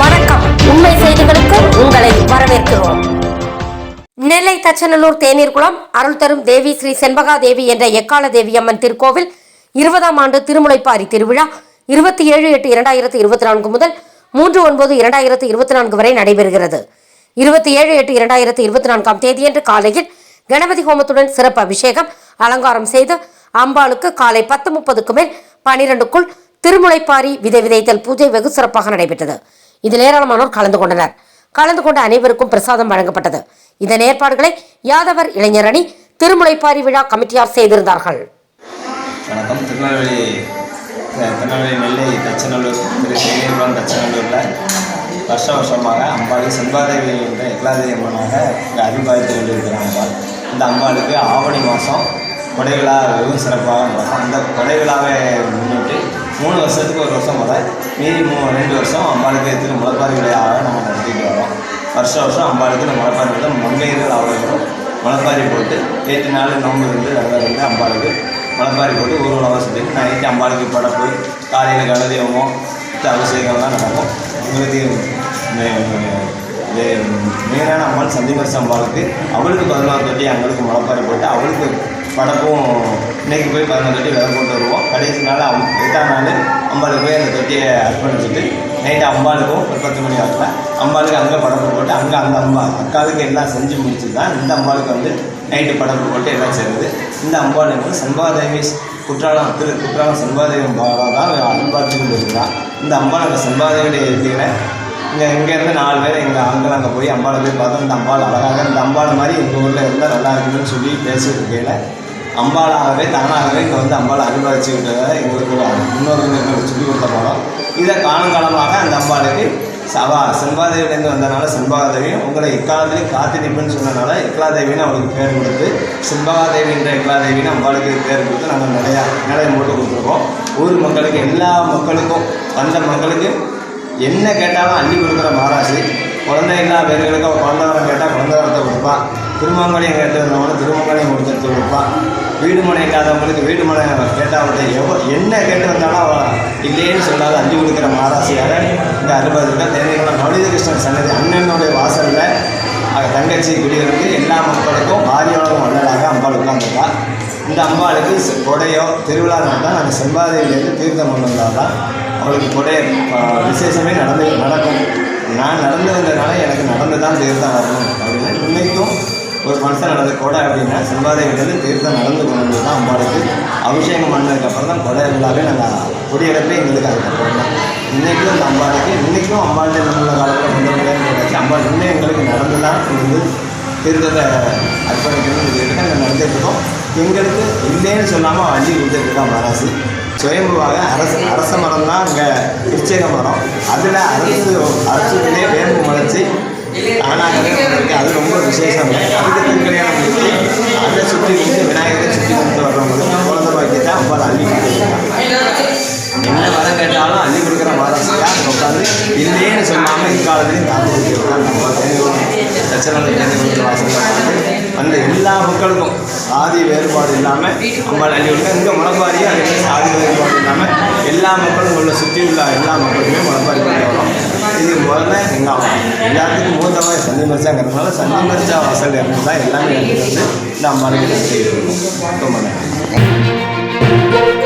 வணக்கம். உண்மை செய்திகளுக்கு உங்களை வரவேற்கிறோம். நெல்லை தச்சநல்லூர் தேநீர்குளம் அருள் தரும் தேவி ஸ்ரீ செண்பகா தேவி என்ற எக்கால தேவியம்மன் திருக்கோவில் இருபதாம் ஆண்டு திருமுலைப்பாரி திருவிழா இருபத்தி ஏழு எட்டு இரண்டாயிரத்தி இருபத்தி நான்கு முதல் மூன்று ஒன்பது இரண்டாயிரத்தி இருபத்தி நான்கு வரை நடைபெறுகிறது. இருபத்தி ஏழு எட்டு இரண்டாயிரத்தி இருபத்தி நான்காம் தேதியன்று காலையில் கணபதி ஹோமத்துடன் சிறப்பு அபிஷேகம் அலங்காரம் செய்து அம்பாளுக்கு காலை பத்து முப்பதுக்கு மேல் பனிரெண்டுக்குள் திருமுலைப்பாரி விதை விதைத்தல் பூஜை வெகு சிறப்பாக நடைபெற்றது. இதில் ஏராளமானோர் கலந்து கொண்டனர். கலந்து கொண்ட அனைவருக்கும் பிரசாதம் வழங்கப்பட்டது. இதன் ஏற்பாடுகளை யாதவர் இளைஞர் அணி திருமுலைப்பாரி விழா கமிட்டியார் செய்திருந்தார்கள். வணக்கம். திருநெல்வேலி திருநெல்வேலி நெல்லை தச்சநல்லூர் திரு தேனியபுரம் தச்சநல்லூரில் வருஷ வருஷமாக அம்பாளை செண்பாதேவி என்ற எல்லாதேவி அம்மனாக இங்கே அபிபாதித்து கொண்டிருக்கிறாங்க இந்த அம்பாளுக்கு ஆவணி மாதம் கொடை விழா வெகு சிறப்பாக நடக்கும். அந்த கொடை விழாவை முன்னிட்டு மூணு வருஷத்துக்கு ஒரு வருஷம் வர மீதி மூ ரெண்டு வருஷம் அம்பாளுக்கு எடுத்து முளைப்பாரி விழாவாக நம்ம நடத்திட்டு வரோம். வருஷம் வருஷம் அம்பாளுக்கு நம்ம முளைப்பாரி விழா மங்கையர்கள் அவர்களும் முளைப்பாரி போட்டு எட்டு நாள் நோம்பு இருந்து அதில் இருந்து அம்பாளுக்கு முளைப்பாரி போட்டு ஒரு வருஷத்துக்கு நைட்டு அம்பாளுக்கு படப்பு காலையில் கணதீபமோ மற்ற அபிஷேகம்லாம் நடக்கும். உங்களுக்கு மெயினான அம்மாள் சந்திமரிச அம்பாளுக்கு அவளுக்கு பதினாறு தொட்டி அவங்களுக்கு முளைப்பாரி போட்டு அவளுக்கு படப்பும் இன்னைக்கு போய் பதினாறு தொட்டி விதை போட்டு வருவோம். கடைசி நாள் அவ எட்டாம் நாள் அம்பாளுக்கு போய் அந்த தொட்டியை அர்ப்பணிச்சுட்டு நைட்டு அம்பாளுக்கும் ஒரு பத்து மணி ஆகல அம்பாளுக்கு அங்கே படப்பு போட்டு அங்கே அந்த அம்பா அக்காளுக்கு எல்லாம் செஞ்சு முடிச்சு தான் இந்த அம்பாளுக்கு வந்து நைட்டு படப்பு போட்டு எல்லாம் செய்யுது இந்த அம்பாளுக்கு சம்பாதேவி குற்றாலம் திரு குற்றாலம் செண்பாதேவி அம்பாளாக தான் அன்பார்த்து கொண்டு இருக்கிறான் இந்த அம்பாளுக்கு சம்பாதேவியுடைய இருக்கிற இங்கே இங்கேருந்து நாலு பேர் எங்கள் ஆண்கள் அங்கே போய் அம்பாளை போய் பார்த்தோம் இந்த அம்பாள் அழகாக இந்த அம்பாள் மாதிரி எங்கள் ஊரில் இருந்தால் நல்லா இருக்குன்னு சொல்லி பேசிட்டு இருக்கையில் அம்பாளாகவே தானாகவே இங்கே வந்து அம்பாளை அனுபவிச்சு எங்களுக்கு முன்னோர்கள் எங்களுக்கு சொல்லி கொடுத்த போனோம் இதை காலங்காலமாக அந்த அம்பாளுக்கு சவா செண்பாதேவிலேருந்து வந்தனால செண்பகாதேவி உங்களை எக்காலத்திலையும் காத்து நிற்புன்னு சொன்னனால எக்லாதேவின்னு அவளுக்கு பேர் கொடுத்து செம்பாதேவின்ற எக்லாதேவின்னு அம்பாளுக்கு பேர் கொடுத்து நாங்கள் நிறையா நிறைய மூட்டு கொடுத்துருக்கோம். ஊர் மக்களுக்கு எல்லா மக்களுக்கும் வந்த மக்களுக்கு என்ன கேட்டாலும் அள்ளி கொடுக்குற மகாராசி குழந்தை இல்லா பேர்களுக்கு அவள் குழந்தை வரம் கேட்டால் குழந்தை வரத்தை கொடுப்பான் திருமங்கலையும் கேட்டிருந்தவங்களும் திருமங்கலையும் கொடுத்து கொடுப்பான் வீடு மனை இல்லாதவங்களுக்கு வீடு மனை கேட்டால் அவர்கிட்ட எவ்வளோ என்ன கேட்டு வந்தாலும் அவள் சொல்லாத அஞ்சு கொடுக்குற மாராசியார் இந்த அறுபதுல தேவையான நவநீத கிருஷ்ணன் சன்னதி அண்ணனுடைய வாசலில் தங்கச்சி குடியிருந்து எல்லா மக்களுக்கும் ஆரியோகம் வள்ளலாக அம்பாள் உட்காந்துருக்கா இந்த அம்பாளுக்கு கொடையோ திருவிழா நடந்தால் நாங்கள் செம்பாதையிலேருந்து தீர்த்தம் கொண்டு வந்தால் தான் அவளுக்கு கொடை விசேஷமே நடந்து நடக்கும். நான் நடந்து வந்ததுனால எனக்கு நடந்து தான் தீர்த்தம் வரணும். அப்படின்னு இன்னைக்கும் ஒரு மனுஷன் நடந்த கொடை அப்படின்னா செம்பாதையிலேருந்து தீர்த்தம் நடந்து கொண்டு தான் அம்பாளுக்கு. அபிஷேகம் பண்ணதுக்கப்புறம் தான் கொடை விழாவே நாங்கள் கொடியெடுப்பே எங்களுக்கு அதுக்கப்புறம் தான். இன்றைக்கும் அந்த அம்பாளுக்கு இன்றைக்கும் அம்பாள்கிட்ட நம்மள காலத்தில் கொண்டு முடியாது கிடச்சி அம்பாள் இன்னும் எங்களுக்கு நடந்து தான் வந்து தீர்த்தத்தை அர்ப்பணிக்கணும்னு சொல்லிட்டு நாங்கள் நடந்துகிட்ருக்கோம் எங்களுக்கு இல்லைன்னு சொல்லாமல் அள்ளி கொடுத்துட்ருக்கான் இருக்கோம் மராசு சுயம்புவாக அரசு அரச மரம் தான் அங்கே கிருச்சக மரம். அதில் அரசு அரசுகளே வேம்பு முளைச்சி தானாகவே விசேஷம் அதுக்கு திருக்கல்யாணம் அதை சுற்றி வந்து விநாயகரை சுற்றி கொண்டு வர்றவங்களுக்கு குழந்தை பாக்கியத்தை அம்பாள் அள்ளி கொடுத்துருக்காங்க என்ன வரம் கேட்டாலும் அள்ளி கொடுக்குற மகாராஷ்டிரா உட்காந்து இல்லையேன்னு சொல்லாமல் இக்காலத்திலையும் காத்து கொடுத்துருக்காங்க நம்ம தேனிகுளம் தச்சநல்லூர் தேனிகுளத்தில் அந்த எல்லா மக்களுக்கும் சாதி வேறுபாடு இல்லாமல் அம்பாள் அள்ளி கொடுக்க இங்கே முளப்பாரியும் அதே மாதிரி சாதி வேறுபாடு இல்லாமல் எல்லா மக்களும் உள்ள சுற்றி உள்ள எல்லா மக்களுமே முளப்பாரி கொண்டு வரும் இது முதல்ல எங்கள் எல்லாத்துக்கும் மூத்தமாக சந்தி மரிச்சாங்கிறதுனால சந்தி மரிச்சா வாசல் இருந்து தான் எல்லாமே எடுத்துட்டு வந்து இந்த அம்பாளுக்கு நடத்திட்டு இருக்கோம் ரொம்ப நன்றி